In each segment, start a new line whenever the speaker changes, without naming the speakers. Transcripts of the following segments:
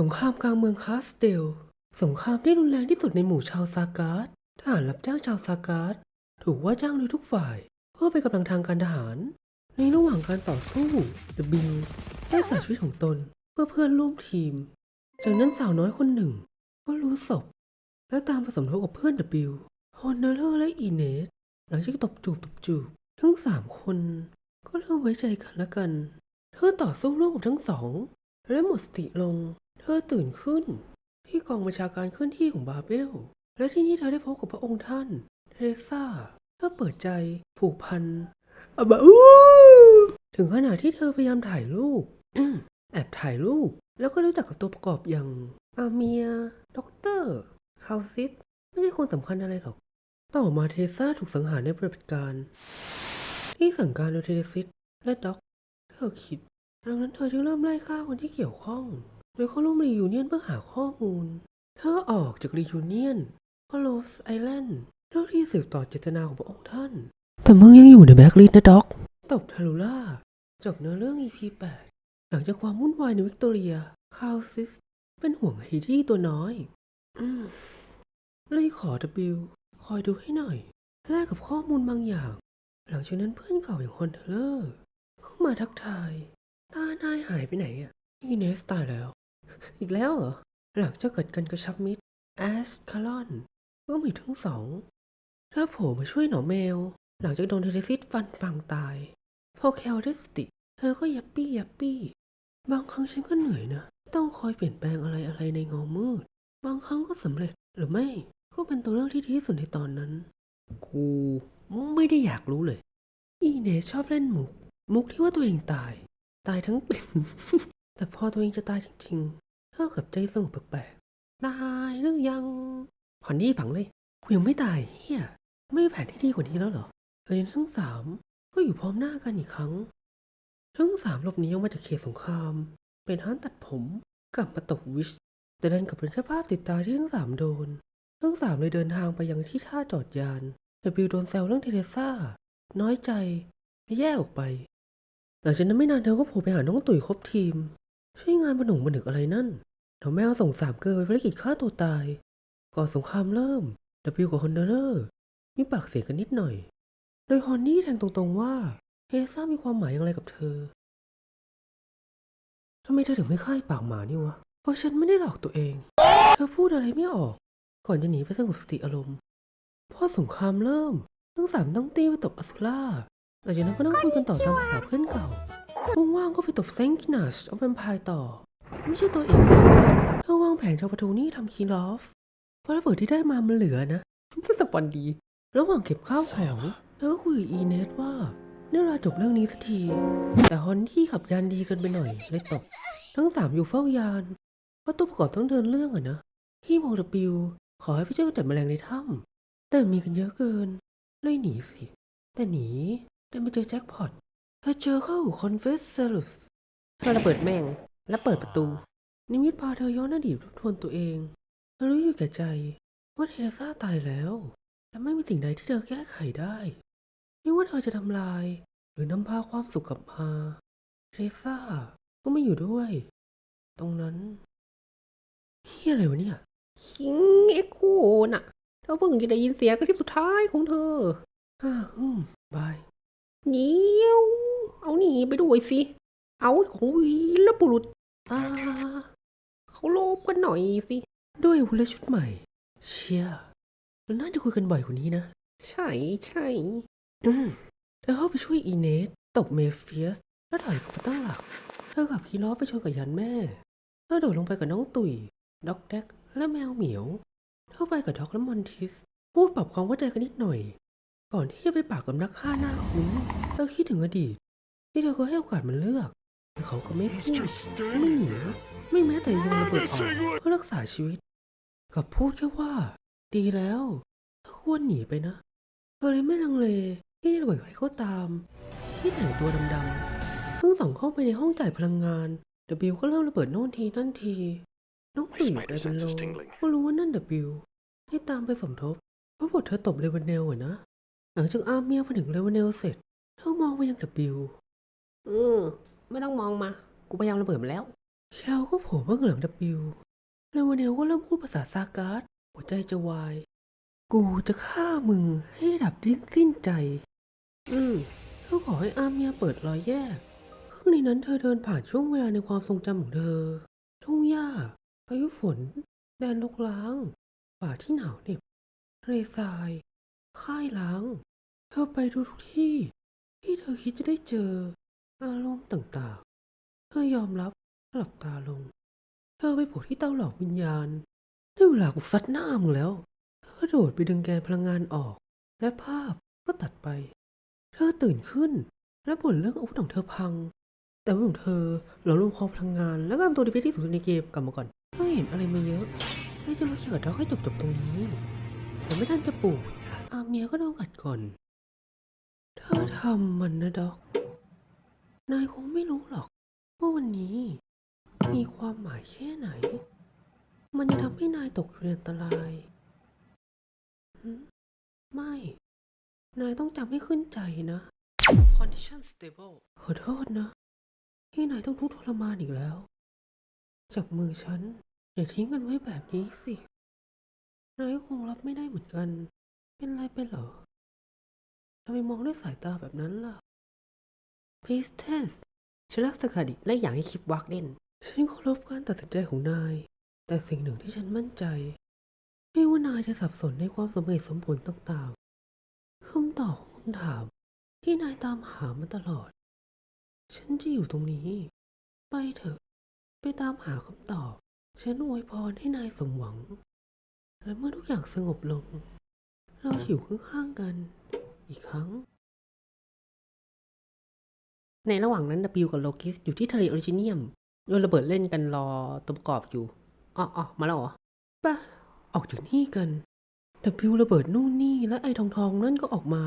สงครามกลางเมืองคาสเตล สงครามที่รุนแรงที่สุดในหมู่ชาวซาการ์ดทหารรับจ้างชาวซาการ์ดถูกว่าจ้างโดยทุกฝ่าย เพื่อเป็นกำลังทางการทหาร ในระหว่างการต่อสู้เดบิลได้ใส่ชีวิตของตนเพื่อเพื่อนร่วมทีม จากนั้นสาวน้อยคนหนึ่ง ก็รู้ศพ และตามไปสมทบกับเพื่อนเดบิลฮอนเนอร์และอีเนสหลังจากตบจูบตบจูบทั้งสามคนก็เริ่มไว้ใจกันและกัน เธอต่อสู้ร่วมกับทั้งสอง และหมดสติลง เธอตื่นขึ้น ที่กองบัญชาการเคลื่อนที่ของบาเบล และที่นี่เธอได้พบกับพระองค์ท่าน เทเรซาเธอเปิดใจผูกพันอะบะอู้ถึงขนาดที่เธอพยายามถ่ายรูปแอบถ่ายรูป แล้วก็รู้จักกับตัวประกอบอย่างอาเมียด็อกเตอร์คาซิสไม่ใช่คนสำคัญอะไรหรอก ต่อมาเทเรซาถูกสังหารในปฏิบัติการ ที่สั่งการโดยเทเรซิสและด็อก เธอคิดดังนั้นเธอจึงเริ่มไล่ฆ่าคนที่เกี่ยวข้อง โดยเข้าร่วมรียูเนียนเพื่อหาข้อมูล เธอออกจากรียูเนียนเพราะโรสไอแลนด์เรื่องที่สืบต่อเจตนาของพระองค์ท่าน แต่มึงยังอยู่ในแบ็กลิสนะด็อก ตบทารุล่า จบเนื้อเรื่อง EP 8 หลังจากความวุ่นวายในวิกตอเรีย คาวซิส เป็นห่วงไฮดี้ตัวน้อย อืมเลยขอ W คอยดูให้หน่อย แลกกับข้อมูลบางอย่าง หลังจากนั้นเพื่อนเก่าอย่างคอนเทเลอร์เข้ามาทักทาย ตานายหายไปไหนอะอีเนสตายแล้ว อีกแล้วเหรอ หลังจาเกิดการกระชับมิตรแอสคาลอนก็มีทั้งสองเธอโผล่มาช่วยหนอแมว หลังจากโดนเทเลซิสฟันปังตาย พอแคลได้สติ เธอก็ยับปี้ยับปี้ บางครั้งฉันก็เหนื่อยนะ ต้องคอยเปลี่ยนแปลงอะไรอะไรในเงามืด บางครั้งก็สำเร็จหรือไม่ ก็เป็นตัวเลือกที่ดีที่สุดในตอนนั้น กูไม่ได้อยากรู้เลย อีเนชอบเล่นมุก มุกที่ว่าตัวเองตาย ตายทั้งเป็น แต่พอตัวเองจะตายจริง เธอกับใจสงบแปลกๆตายหรือยังผ่อนนี่ฝังเลยกูยังไม่ตายเฮียไม่มีแผนที่ดีกว่านี้แล้วเหรอเอยทั้งสามก็อยู่พร้อมหน้ากันอีกครั้ง ทั้งสามหลบหนีออกมาจากเขตสงคราม เป็นห้านตัดผมกลับมาตกวิช แต่ดันกับเป็นแค่ภาพติดตาที่ทั้งสามโดน ทั้งสามเลยเดินทางไปยังที่ท่าจอดยานแต่บิวโดนแซวเรื่องเทเรซ่า น้อยใจและแยกออกไปหลังจากนั้นไม่นานเธอก็โผล่ไปหาน้องตุ๋ยครบทีม ช่งานบนหนุ่งบนดึกอะไรนั่นเดี๋ยวแมวส่งสามเกิร์ลไปภารกิจฆ่าตัวตาย ก่อนสงครามเริ่มดับบิวกับฮอนเดอร์มีปากเสียงกันนิดหน่อย โดยฮอนนี่แทงตรงๆว่าเทเรซ่ามีความหมายอย่างไรกับเธอทำไมเธอถึงไม่ค่ายปากหมานี่วะ เพราะฉันไม่ได้หลอกตัวเอง เธอพูดอะไรไม่ออก ก่อนจะหนีไปสงบสติอารมณ์พอสงครามเริ่ม ทั้งสามต้องตีไปตบอสุล่าหลังจากนั้นก็นั่งคุยกันต่อตามภาษาเพื่อนเก่า ว่างๆก็ไปตบเซงกินาชเอาแวมไพร์ต่อ ไม่ใช่ตัวเองเลยเธอวางแผนจะเอาประตูนี่ทำคีลอฟ เพราะระเบิดที่ได้มามันเหลือนะสปอนดี ระหว่างเก็บข้าวของเธอก็คุยกับอีเนสว่าได้เวลาจบเรื่องนี้สักที แต่ฮอนที่ขับยานดีเกินไปหน่อยเลยตก ทั้งสามอยู่เฝ้ายานเพราะตัวประกอบต้องเดินเรื่องอะนะที่โมเดบิวขอให้พี่เจ้าจัดแมลงในถ้ำแต่มีกันเยอะเกิน เลยหนีสิ แต่หนีแต่ไปเจอแจ็คพอต เธอเจอเข้าคอนเฟสเซอร์เธอระเบิดแม่ง และเปิดประตู นิมิตพาเธอย้อนอดีตทบทวนตัวเอง เธอรู้อยู่แก่ใจ ว่าเทเรซ่าตายแล้ว และไม่มีสิ่งใดที่เธอแก้ไขได้ ไม่ว่าเธอจะทำลาย หรือนำพาความสุขกลับมาเทเรซ่าก็ไม่อยู่ด้วย ตรงนั้นเฮียอะไรวะเนี่ยคิงเอ็กโคน่ะเธอเพิ่งจะได้ยินเสียงกระทิบสุดท้ายของเธอฮ่าฮึมบาย เนียวเอาหนีไปด้วยสิ เอาของวีรบุรุษอ่าเขาโลภกันหน่อยสิ ด้วยวุลชุดใหม่ เชียเราน่าจะคุยกันบ่อยกว่านี้นะ ใช่ใช่อืมเธอเข้าไปช่วยอีเนสตบเมเฟียส แล้วถอยกลับมาตั้งหลักเธอขับคีล้อไปชนกับยันแม่เธอโดดลงไปกับน้องตุยด็อกแดกและแมวเหมียว เธอไปกับด็อกและมอนทิส พูดปรับความเข้าใจกันนิดหน่อย ก่อนที่จะไปปากกับนักฆ่าหน้าคุ้นเธอคิดถึงอดีต ที่เธอเคยให้โอกาสมันเลือกแต่เขาก็ไม่พูดไม่หนีไม่แม้แต่ยังระเบิดออกเพื่อรักษาชีวิต กับพูดแค่ว่า ดีแล้วเธอควรหนีไปนะเธอเลยไม่ลังเลที่จะระเบิดใครก็ตาม ที่แต่งตัวดำๆทั้งสองเข้าไปในห้องจ่ายพลังงานเดบิวก็เริ่มระเบิดโน่นทีนั่นทีน้องตื่นกลายเป็นโลก็รู้ว่านั่นเดบิวให้ตามไปสมทบเพราะบทเธอตบเลวานเนลอะนะ หลังจากอาร์เมียมาถึงเลวานเนลเสร็จ เธอมองไปยังเดบิวเออ ไม่ต้องมองมา กูพยายามระเบิดมาแล้ว แคลก็โผล่เบื้องหลังดับบิวแล้ววันเนลก็เริ่มพูดภาษาซาการ์ดหัวใจจะวาย กูจะฆ่ามึงให้ดับดิ้นสิ้นใจ อืมเธอขอให้อาเมียเปิดรอยแยกครั้งในนั้นเธอเดินผ่านช่วงเวลาในความทรงจำของเธอ ทุ่งหญ้าพายุฝน แดนรกร้าง ป่าที่หนาวเหน็บทะเลทราย ค่ายล้างเธอไปทุกทุกที่ ที่เธอคิดจะได้เจอ อารมณ์ต่างๆ เธอยอมรับหลับตาลง เธอไปโผล่ที่เตาหลอกวิญญาณได้เวลากูซัดหน้ามึงแล้ว เธอโดดไปดึงแกนพลังงานออก และภาพก็ตัดไป เธอตื่นขึ้น และบ่นเรื่องอาวุธของเธอพัง แต่ว่าของเธอหลอมรวมความพลังงาน และก็ทำตัวดีพชที่สุดในเกมกลับมาก่อนเธอเห็นอะไรมาเยอะเลยจะมาเขียกับเราให้จบๆตรงนี้ แต่ไม่ทันจะปลูก อาเมียก็โดนกัดก่อน เธอทำมันนะด็อก นายคงไม่รู้หรอก ว่าวันนี้ มีความหมายแค่ไหน มันจะทำให้นายตกอยู่ในอันตรายหึไม่ นายต้องจำให้ขึ้นใจนะ condition stable ขอโทษนะ ที่นายต้องทุกข์ทรมานอีกแล้ว จับมือฉัน อย่าทิ้งกันไว้แบบนี้สิ นายก็คงรับไม่ได้เหมือนกัน เป็นไรไปเหรอทำไมมองด้วยสายตาแบบนั้นล่ะ Priestess ฉันรักสคาดิและอย่างที่คลิปวักเด่นฉันเคารพการตัดสินใจของนาย แต่สิ่งหนึ่งที่ฉันมั่นใจ ไม่ว่านายจะสับสนในความสมเหตุสมผลต่างๆคำตอบของคำถาม ที่นายตามหามาตลอด ฉันจะอยู่ตรงนี้ ไปเถอะ ไปตามหาคำตอบ ฉันอวยพรให้นายสมหวัง และเมื่อทุกอย่างสงบลง เราอยู่ข้างๆกัน อีกครั้ง ในระหว่างนั้นดับบิวกับโลกิสอยู่ที่ทะเลออริจิเนียมโยนระเบิดเล่นกันรอตัวประกอบอยู่อ๋อออมาแล้วเหรอป่ะออกจากนี่กันดับบิวระเบิดนู่นนี่และไอ้ทองทองนั่นก็ออกมา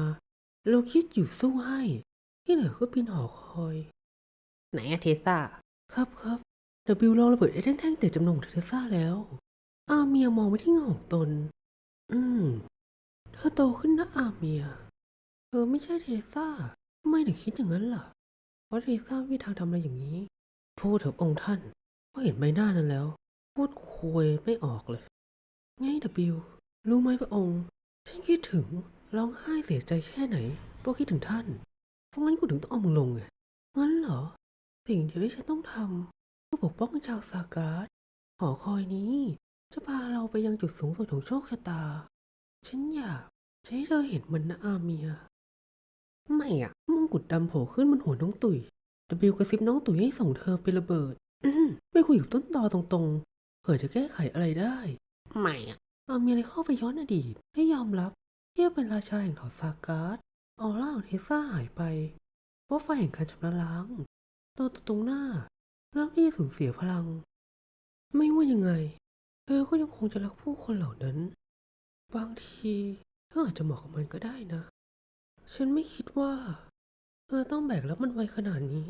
โลกิสอยู่สู้ให้ที่เหลือก็ปีนหอคอย ไหนอะเทซ่าครับครับดับบิวลองระเบิดไอ้แท่งๆแต่จำนวนของเทซ่าแล้วอาเมียมองไปที่เงาของตน อืม เธอโตขึ้นนะอาเมีย เธอไม่ใช่เทเรซ่าทำไมถึงคิดอย่างนั้นล่ะ เพราะเทเรซ่าไม่มีทางทำอะไรอย่างนี้ พูดเถอะองค์ท่านพอเห็นใบหน้านั้นแล้ว พูดคุยไม่ออกเลย ไงดับบิวรู้ไหมพระองค์ ฉันคิดถึงร้องไห้เสียใจแค่ไหนเพราะคิดถึงท่าน เพราะงั้นกูถึงต้องเอามึงลงไง งั้นเหรอ สิ่งเดียวที่ฉันต้องทำเพื่อปกป้องชาวซาการ์ดหอคอยนี้ จะพาเราไปยังจุดสูงสุดของโชคชะตา ฉันอยากจะให้เธอเห็นมันนะอาเมีย ไม่อะมงกุฎดำโผล่ขึ้นบนหัวน้องตุ๋ยดบิวกระซิบน้องตุ๋ยให้ส่งเธอไประเบิด อืมไม่คุยกับต้นตอตรงๆเผื่อจะแก้ไขอะไรได้ไม่อะอาเมียเลยเข้าไปย้อนอดีต ให้ยอมรับที่เป็นราชาแห่งเผ่าซาการ์ดออร่าของเทซ่าหายไป เพราะไฟแห่งการชำระล้างตัวตรงหน้าเริ่มที่สูญเสียพลัง ไม่ว่ายังไง เธอก็ยังคงจะรักผู้คนเหล่านั้น บางทีเธออาจจะเหมาะกับมันก็ได้นะ ฉันไม่คิดว่า เธอต้องแบกรับมันไว้ขนาดนี้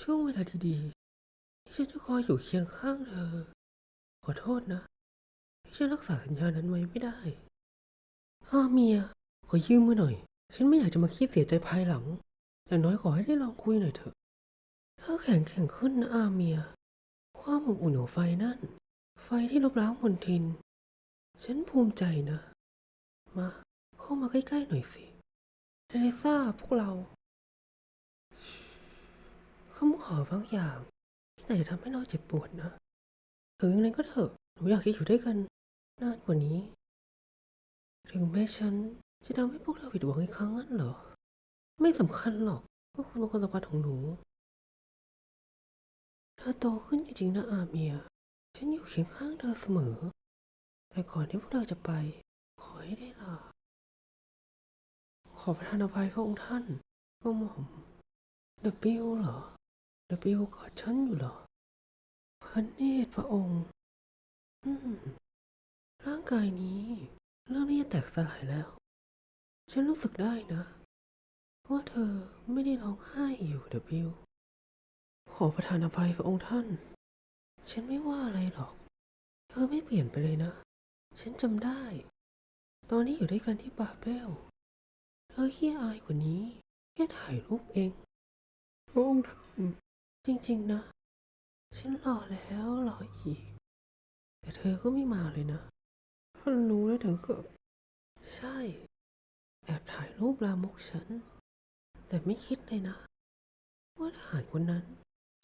ช่วงเวลาดีๆที่ฉันจะคอยอยู่เคียงข้างเธอ ขอโทษนะที่ฉันรักษาสัญญานั้นไว้ไม่ได้ฮ่าเมีย ขอยืมมือหน่อย ฉันไม่อยากจะมาคิดเสียใจภายหลังอย่างน้อยขอให้ได้ลองคุยหน่อยเถอะเธอแข็งแข็งขึ้นนะอาเมีย ความอบอุ่นของไฟนั่น ไฟที่ลบล้างมนทิน ฉันภูมิใจนะ มาเข้ามาใกล้ๆหน่อยสิเทเรซ่าพวกเราคำขอบางอย่างแต่จะทำให้เราเจ็บปวดนะ ถึงอย่างไรก็เถอะ หนูอยากจะอยู่ด้วยกันนานกว่านี้ ถึงแม้ฉันจะทำให้พวกเราผิดหวังอีกครั้งนั้นเหรอ ไม่สำคัญหรอกว่าคุณเป็นคนสำคัญของหนู เธอโตขึ้นจริงๆนะอาเมีย ฉันอยู่เคียงข้างเธอเสมอ แต่ก่อนที่พวกเราจะไป ขอให้ได้ลา ขอประทานอภัยพระองค์ท่าน ก็หม่อมเดบิวเหรอเดบิวกอดฉันอยู่เหรอพระเนตรพระองค์ อืม ร่างกายนี้เริ่มที่จะแตกสลายแล้ว ฉันรู้สึกได้นะ ว่าเธอไม่ได้ร้องไห้อยู่เดบิวขอประทานอภัยพระองค์ท่าน ฉันไม่ว่าอะไรหรอก เธอไม่เปลี่ยนไปเลยนะ ฉันจำได้ ตอนที่อยู่ด้วยกันที่บาเบล เธอขี้อายกว่านี้ แค่ถ่ายรูปเองพระองค์ท่านจริงๆนะ ฉันรอแล้วรออีก แต่เธอก็ไม่มาเลยนะฉันรู้แล้วถึงกับใช่ แอบถ่ายรูปลามกฉัน แต่ไม่คิดเลยนะ ว่าทหารคนนั้น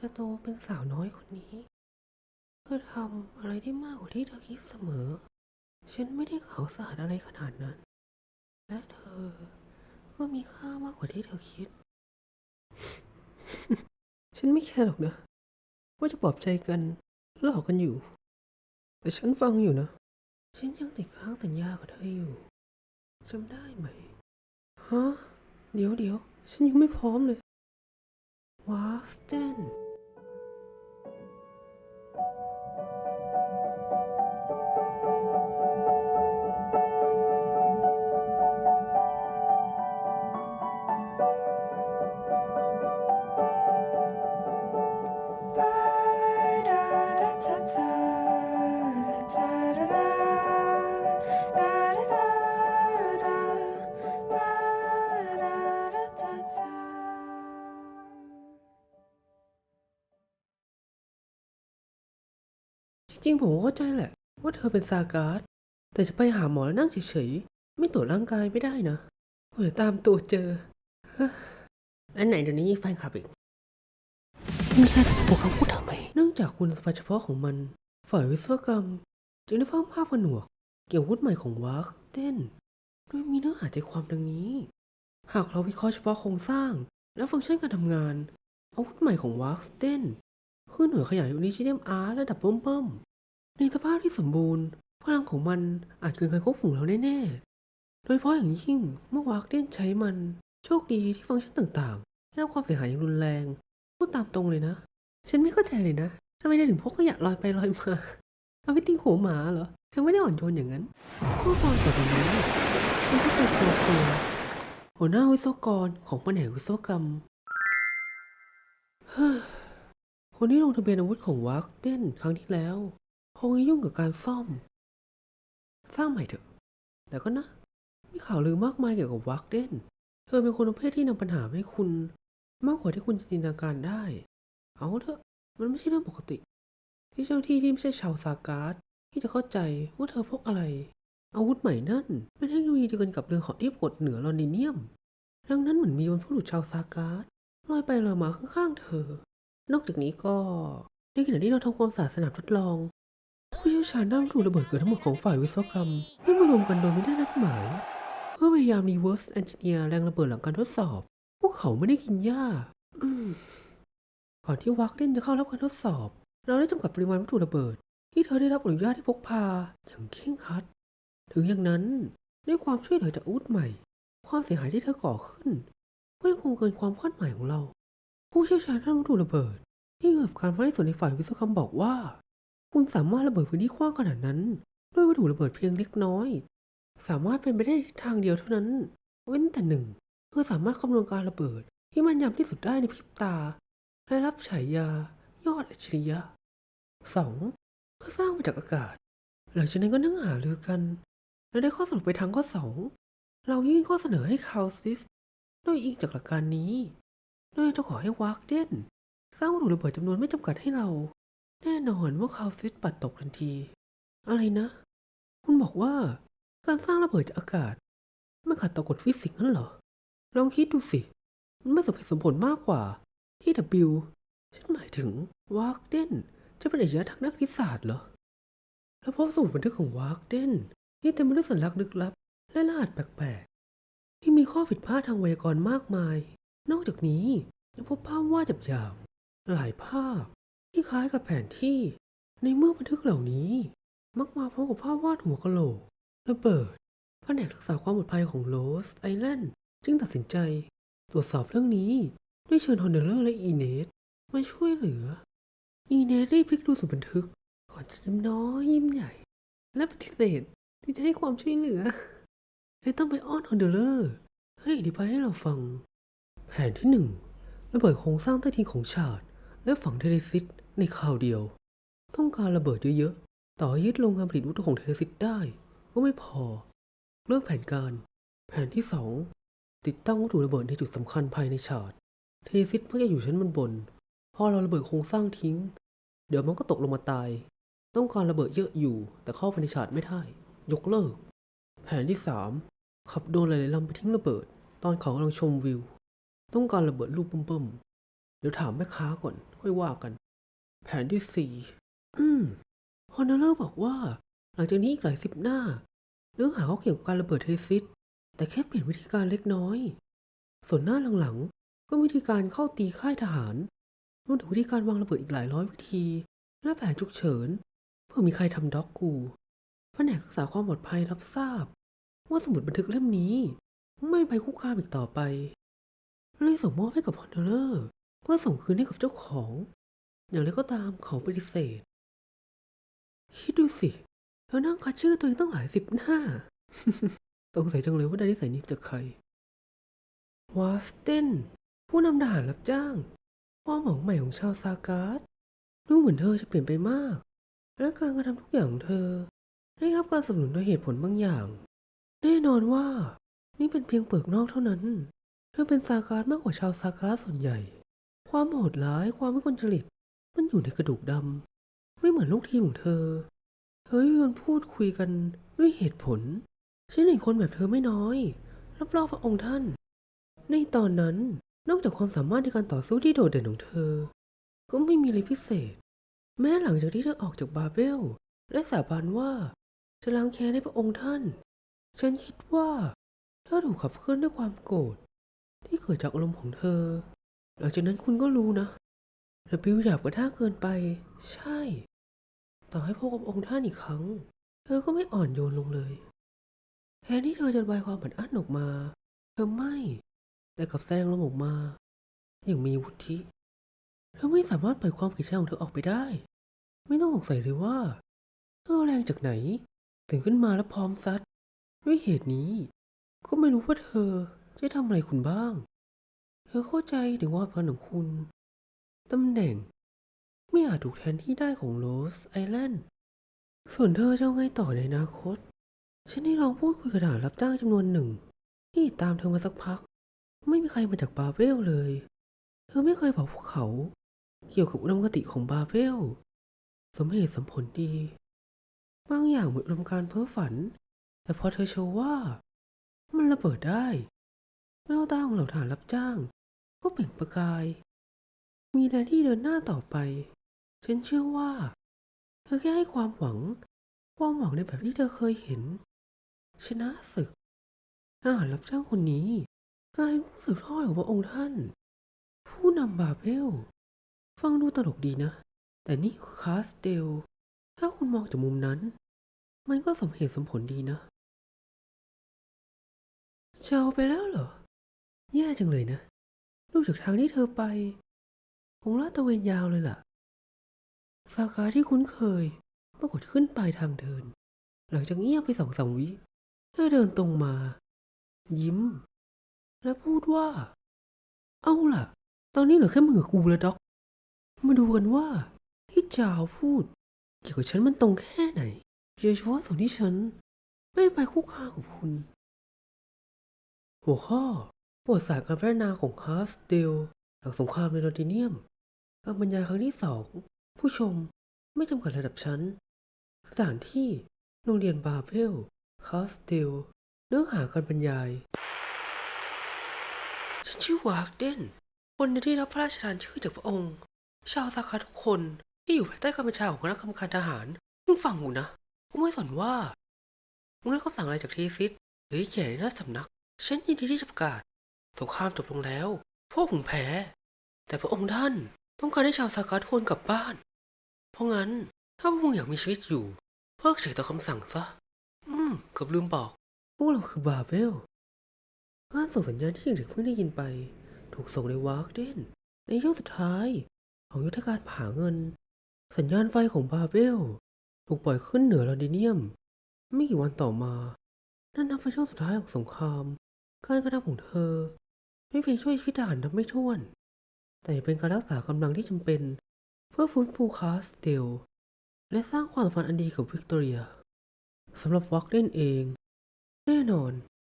จะโตเป็นสาวน้อยคนนี้ เธอทำอะไรได้มากกว่าที่เธอคิดเสมอ ฉันไม่ได้ขาวสาดอะไรขนาดนั้น และเธอ ก็มีค่ามากกว่าที่เธอคิด ฉันไม่แคร์หรอกนะ ว่าจะปลอบใจกันหลอกกันอยู่ แต่ฉันฟังอยู่นะ ฉันยังติดค้างสัญญากับเธออยู่จำได้ไหม ฮะ เดี๋ยวเดี๋ยว ฉันยังไม่พร้อมเลยว้าสเตน ผมก็เข้าใจแหละ ว่าเธอเป็นซาการ์ดแต่จะไปหาหมอแล้วนั่งเฉยๆ ไม่ตรวจร่างกายไม่ได้นะเดี๋ยวตามตัวเจอเฮ้อแล้วไหนเดี๋ยวนี้มีแฟนคลับอีกมีใครจะบอกเขาพูดทำไม เนื่องจากคุณสมบัติเฉพาะของมัน ฝ่ายวิศวกรรม จึงได้เพิ่มภาพผนวก เกี่ยวกับอาวุธใหม่ของวาร์คเต้นโดยมีเนื้อหาใจความดังนี้ หากเราวิเคราะห์เฉพาะโครงสร้าง และฟังก์ชันการทำงานอาวุธใหม่ของวาร์คเต้นคือหน่วยขยายยูนิชิเดียมอาร์ระดับเบิ่มๆ ในสภาพที่สมบูรณ์ พลังของมันอาจเกินการควบคุมเราแน่ๆ โดยเฉพาะอย่างยิ่งเมื่อวากเดนใช้มัน โชคดีที่ฟังก์ชันต่างๆได้รับความเสียหายอย่างรุนแรง พูดตามตรงเลยนะ ฉันไม่เข้าใจเลยนะทำไมนายถึงพกขยะลอยไปลอยมาเอาไปตีหัวหมาเหรอเธอไม่ได้อ่อนโยนอย่างนั้นข้อความต่อไปนี้มันก็เป็นโคโฟหัวหน้าวิศวกรของแผนกวิศวกรรม คนที่ลงทะเบียนอาวุธของวัคเดนครั้งที่แล้ว คงยุ่งกับการซ่อม สร้างใหม่เถอะ แต่ก็นะ มีข่าวลือมากมายเกี่ยวกับวัคเดน เธอเป็นคนประเภทที่นำปัญหาให้คุณ มากกว่าที่คุณจินตนาการได้ เอาเถอะ มันไม่ใช่เรื่องปกติ ที่เจ้าที่ที่ไม่ใช่ชาวซาการ์ดที่จะเข้าใจว่าเธอพกอะไร อาวุธใหม่นั่นเป็นเทคโนโลยีเดียวกันกับเรือเหาะเทียบกดเหนือลอนดิเนียม ดังนั้นเหมือนมีบรรพบุรุษชาวซาการ์ดลอยไปลอยมาข้างๆเธอ นอกจากนี้ก็ในขณะที่เราทำความสะอาดสนามทดลอง ผู้เชี่ยวชาญด้านวัตถุระเบิดเกิดทั้งหมดของฝ่ายวิศวกรรมได้มารวมกันโดยไม่ได้นัดหมาย เพื่อพยายาม reverse engineer แรงระเบิดหลังการทดสอบ พวกเขาไม่ได้กินหญ้าก่อนที่วักเล่นจะเข้ารับการทดสอบ เราได้จำกัดปริมาณวัตถุระเบิด ที่เธอได้รับอนุญาตให้พกพาอย่างเคร่งครัด ถึงอย่างนั้นด้วยความช่วยเหลือจากอาวุธใหม่ ความเสียหายที่เธอก่อขึ้นก็ยังคงเกินความคาดหมายของเรา ผู้เชี่ยวชาญด้านวัตถุระเบิด ที่อยู่กับการพัฒนาส่วนในฝ่ายวิศวกรรมบอกว่า คุณสามารถระเบิดพื้นที่กว้างขนาดนั้น ด้วยวัตถุระเบิดเพียงเล็กน้อย สามารถเป็นไปได้ทางเดียวเท่านั้น เว้นแต่หนึ่งคือสามารถคำนวณการระเบิดที่มันยำที่สุดได้ในพริบตา และรับฉายายอดอัจฉริยะสองคือสร้างมาจากอากาศ หลังจากนั้นก็นั่งหารือกัน และได้ข้อสรุปไปทางข้อสองเรายื่นข้อเสนอให้คาวซิสโดยอิงจากหลักการนี้ โดยจะขอให้วากเดนสร้างวัตถุระเบิดจำนวนไม่จำกัดให้เรา แน่นอนว่าคาวซิสปัดตกทันที อะไรนะ คุณบอกว่าการสร้างระเบิดจากอากาศ ไมันขัดต่อกฎฟิสิกส์นั่นเหรอ ลองคิดดูสิ มันไม่สมเหตุสมผลมากกว่า ที่ W ฉันหมายถึงวากเดนจะเป็นอายะทางนักวิทยาศาสตร์เหรอ แล้วพบสมุดบันทึกของวากเดนที่เต็มไปด้วยสัญลักษณ์ลึกลับ และรหัสแปลกๆ ที่มีข้อผิดพลาดทางไวยากรณ์มากมาย นอกจากนี้ยังพบภาพวาดหยาบๆหลายภาพ ที่คล้ายกับแผนที่ ในเมื่อบันทึกเหล่านี้ มักมาพร้อมกับภาพวาดหัวกะโหลกระเบิดแผนกรักษาความปลอดภัยของโรสไอแลนด์จึงตัดสินใจ ตรวจสอบเรื่องนี้ด้วยเชิญฮอนเดอร์เลอร์และอีเนสมาช่วยเหลือ อีเนสรีบพลิกดูสมุดบันทึก ก่อนจะยิ้มน้อยยิ้มใหญ่ และปฏิเสธที่จะให้ความช่วยเหลือเลยต้องไปอ้อนฮอนเดอร์เลอร์ให้อธิบายให้เราฟัง แผนที่หนึ่งระเบิดโครงสร้างใต้ดินของชาติ และฝังเทเลซิสในคราวเดียว ต้องการระเบิดเยอะๆ ต่อยึดโรงงานผลิตวุฒิของเทเลซิสได้ ก็ไม่พอ เรื่องแผนการ แผนที่สองติดตั้งวัตถุระเบิดในจุดสำคัญภายในชาติเทเลซิสมักจะอยู่ชั้นบนบน พอเราระเบิดโครงสร้างทิ้ง เดี๋ยวมันก็ตกลงมาตาย ต้องการระเบิดเยอะอยู่ แต่เข้าไปในฉาดไม่ได้ ยกเลิก แผนที่สามขับโดรนหลายๆลำไปทิ้งระเบิด ตอนเขากำลังชมวิว ต้องการระเบิดลูกเบิ่มๆเดี๋ยวถามแม่ค้าก่อน ค่อยว่ากัน แผนที่สี่อืมฮอนเนอร์บอกว่า หลังจากนี้อีกหลายสิบหน้า เนื้อหาเขาเกี่ยวกับการระเบิดเทซิสแต่แค่เปลี่ยนวิธีการเล็กน้อย ส่วนหน้าหลังๆ ก็วิธีการเข้าตีค่ายทหารรวมถึงวิธีการวางระเบิดอีกหลายร้อยวิธี และแผนฉุกเฉิน เพื่อมีใครทำด็อกกูแผนกรักษาความปลอดภัยรับทราบ ว่าสมุดบันทึกเล่มนี้ ไม่ไปคุกคามอีกต่อไปเลยส่งมอบให้กับฮอนเนอร์ เพื่อส่งคืนให้กับเจ้าของ อย่างไรก็ตามเขาปฏิเสธ คิดดูสิเธอนั่งคัดชื่อตัวเองตั้งหลายสิบหน้าสงสัยจังเลยว่าได้นิสัยนี้จากใคร วาสเตนผู้นำทหารรับจ้าง ความหวังใหม่ของชาวซาการ์ดดูเหมือนเธอจะเปลี่ยนไปมาก และการกระทำทุกอย่างของเธอ ได้รับการสนับสนุนโดยเหตุผลบางอย่าง แน่นอนว่า นี่เป็นเพียงเปลือกนอกเท่านั้น เธอเป็นซาการ์ดมากกว่าชาวซาการ์ดส่วนใหญ่ ความโหดร้ายความไม่คนจริต มันอยู่ในกระดูกดำ ไม่เหมือนลูกทีมของเธอ เธอไม่มีวันพูดคุยกันด้วยเหตุผลฉันเห็นคนแบบเธอไม่น้อยรอบๆพระองค์ท่าน ในตอนนั้นนอกจากความสามารถในการต่อสู้ที่โดดเด่นของเธอ ก็ไม่มีอะไรพิเศษ แม้หลังจากที่เธอออกจากบาเบล และสาบานว่าจะล้างแค้นให้พระองค์ท่าน ฉันคิดว่าเธอถูกขับเคลื่อนด้วยความโกรธที่เกิดจากอารมณ์ของเธอ หลังจากนั้นคุณก็รู้นะเธอบิวหยาบกระด้างเกินไป ใช่ ต่อให้พบกับองค์ท่านอีกครั้ง เธอก็ไม่อ่อนโยนลงเลยแทนที่เธอจะระบายความอัดอั้นออกมา เธอไม่ แต่กลับแสดงลมออกมา อย่างมีวุฒิ เธอไม่สามารถปล่อยความขีดแช่ของเธอออกไปได้ ไม่ต้องสงสัยเลยว่า เธอแรงจากไหน ถึงขึ้นมาแล้วพร้อมซัด ด้วยเหตุนี้ ก็ไม่รู้ว่าเธอจะทำอะไรคุณบ้าง เธอเข้าใจถึงว่าพลังของคุณ ตำแหน่ง ไม่อาจถูกแทนที่ได้ของโรสไอแลนด์ส่วนเธอจะไงต่อในอนาคต ฉันได้ลองพูดคุยกับทหารรับจ้างจำนวนหนึ่ง ที่ตามเธอมาสักพัก ไม่มีใครมาจากบาเบลเลย เธอไม่เคยบอกพวกเขา เกี่ยวกับอุดมคติของบาเบล สมเหตุสมผลดี บางอย่างเหมือนอุดมการเพ้อฝัน แต่พอเธอโชว์ว่า มันระเบิดได้แววตาของเหล่าทหารรับจ้าง ก็เปล่งประกาย มีแรงที่เดินหน้าต่อไป ฉันเชื่อว่า เธอแค่ให้ความหวัง ความหวังในแบบที่เธอเคยเห็น ชนะศึกทหารรับจ้างคนนี้กลายเป็นผู้สืบทอดของพระองค์ท่าน ผู้นำบาเบล ฟังดูตลกดีนะ แต่นี่คาสเตล ถ้าคุณมองจากมุมนั้น มันก็สมเหตุสมผลดีนะเชาไปแล้วเหรอ แย่จังเลยนะ จากทางที่เธอไป คงลาดตะเวนยาวเลยล่ะ สาขาที่คุ้นเคยปรากฏขึ้นปลายทางเดิน หลังจากเงียบไปสองสามวิ เธอเดินตรงมา ยิ้ม และพูดว่า เอาล่ะ ตอนนี้เหลือแค่มือกับกูแล้วด็อก มาดูกันว่า ที่จาวพูด เกี่ยวกับฉันมันตรงแค่ไหนโดยเฉพาะส่วนที่ฉัน ไม่ไปคุกคามกับคุณ หัวข้อ ประวัติศาสตร์การพัฒนาของคาสเตลหลังสงครามในลอนติเนียมการบรรยายครั้งที่สองผู้ชมไม่จำกัดระดับชั้น สถานที่โรงเรียนบาเบลคาสเตลเนื้อหาการบรรยายฉันชื่อวากเดนคนที่รับพระราชทานชื่อจากพระองค์ ชาวซาคาทุกคนที่อยู่ภายใต้การบัญชาของคณะกรรมการทหารมึงฟังกูนะกูไม่สนว่ามึงได้คำสั่งอะไรจากทีซิสหรือแก่ในราสำนัก ฉันยินดีที่จะประกาศ สงครามจบลงแล้ว พวกมึงแพ้ แต่พระองค์ท่านต้องการให้ชาวซาการทุกคนกลับบ้าน เพราะงั้นถ้าพวกมึงอยากมีชีวิตอยู่ เพิกเฉยต่อคำสั่งซะ อืมเกือบลืมบอก พวกเราคือบาเบลการส่งสัญญาณที่เด็กเพิ่งได้ยินไป ถูกส่งในวาร์กเดนในช่วงสุดท้าย ของยุทธการผาเงิน สัญญาณไฟของบาเบล ถูกปล่อยขึ้นเหนือลอนดิเนียม ไม่กี่วันต่อมา นั่นนับเป็นช่วงสุดท้ายของสงคราม การกระทำของเธอ ไม่เพียงช่วยชีวิตทหารนับไม่ถ้วน แต่ยังเป็นการรักษากำลังที่จำเป็น เพื่อฟื้นฟูคาสเตล และสร้างความสัมพันธ์อันดีกับวิกตอเรียสำหรับวอล์กเดนเอง แน่นอน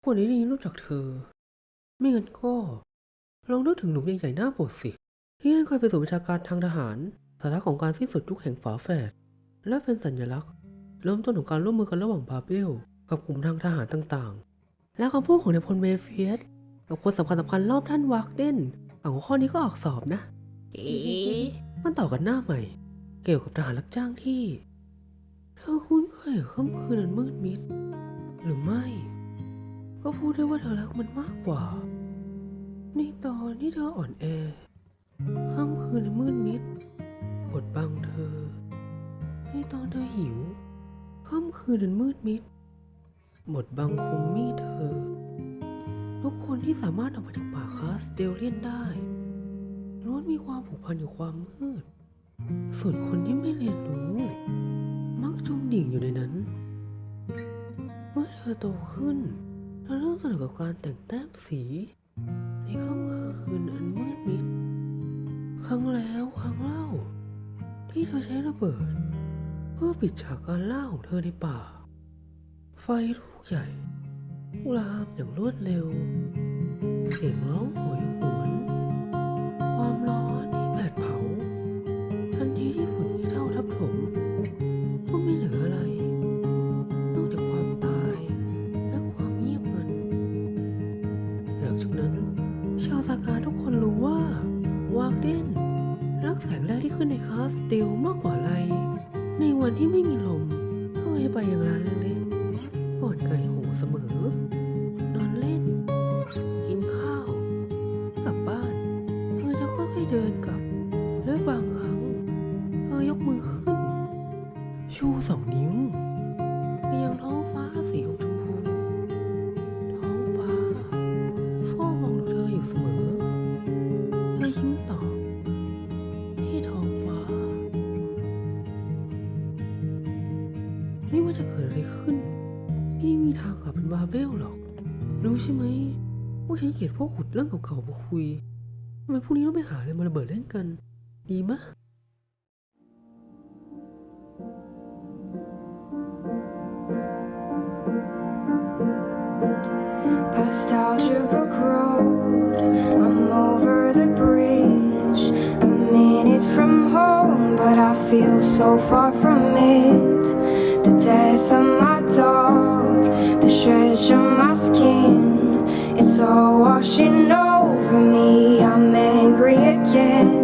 คนนี้ได้ยินรู้จักเธอ ไม่งั้นก็ ลองนึกถึงหนุ่มใหญ่ๆหน้าโบสสิ ที่นั่นเคยเป็นศูนย์ประชาการทางทหารสัญลักษณ์ของการสิ้นสุดยุคแห่งฝาแฝดและเป็นสัญลักษณ์ เริ่มต้นของการร่วมมือกันระหว่างบาเบล กับกลุ่มทางทหารต่างๆ และคำพูดของนายพลเมเฟียส กับคนสำคัญสำคัญรอบท่านวักเดนสองข้อนี้ก็ออกสอบนะ
เอ๊ะ
มันต่อกันหน้าใหม่ เกี่ยวกับทหารรับจ้างที่ เธอคุ้นเคยกับค่ำคืนอันมืดมิด หรือไม่ ก็พูดได้ว่าเธอรักมันมากกว่า ในตอนที่เธออ่อนแอค่ำคืนอันมืดมิดบดบังเธอ ในตอนเธอหิวค่ำคืนอันมืดมิดบดบังคุมมีดเธอ ทุกคนที่สามารถออกมาจากป่าคาสเตลเลียนได้ล้วนมีความผูกพันกับความมืด ส่วนคนที่ไม่เรียนรู้ มักจมดิ่งอยู่ในนั้น เมื่อเธอโตขึ้นเธอเริ่มสนุกกับการแต่งแต้มสี ในค่ำคืนอันมืดมิด ครั้งแล้วครั้งเล่า ที่เธอใช้ระเบิด เพื่อปิดฉากการล่าของเธอในป่า ไฟลูกใหญ่ ลุกลามอย่างรวดเร็ว เสียงร้องโหยหวน ความร้อนที่แผดเผา ทันทีที่ฝุ่นขี้เท่าทับถมก็ไม่เหลืออะไร นอกจากความตายและความเงียบงันหลังจากนั้น ชาวซาการทุกคนรู้ว่าวากเดนรักแสงแรกที่ขึ้นในคาสติลมากกว่าอะไร ในวันที่ไม่มีลมเธอจะไปอย่างร้านเล็กๆกอดไก่หู เสมอ นอนเล่น กินข้าว กลับบ้านเธอจะค่อยๆเดินกลับ และบางครั้งเธอยกมือขึ้น ชูสองนิ้วไปยังท้องฟ้าสีของียดพวกขุดเรื่องเก่าๆมาคุยทำไมพวกนี้ต้องไปหาอะไรมาระเบิดเล่นกัน ดีมะ
The death of my dog, the stretch of my skin. All washing over me. I'm angry again.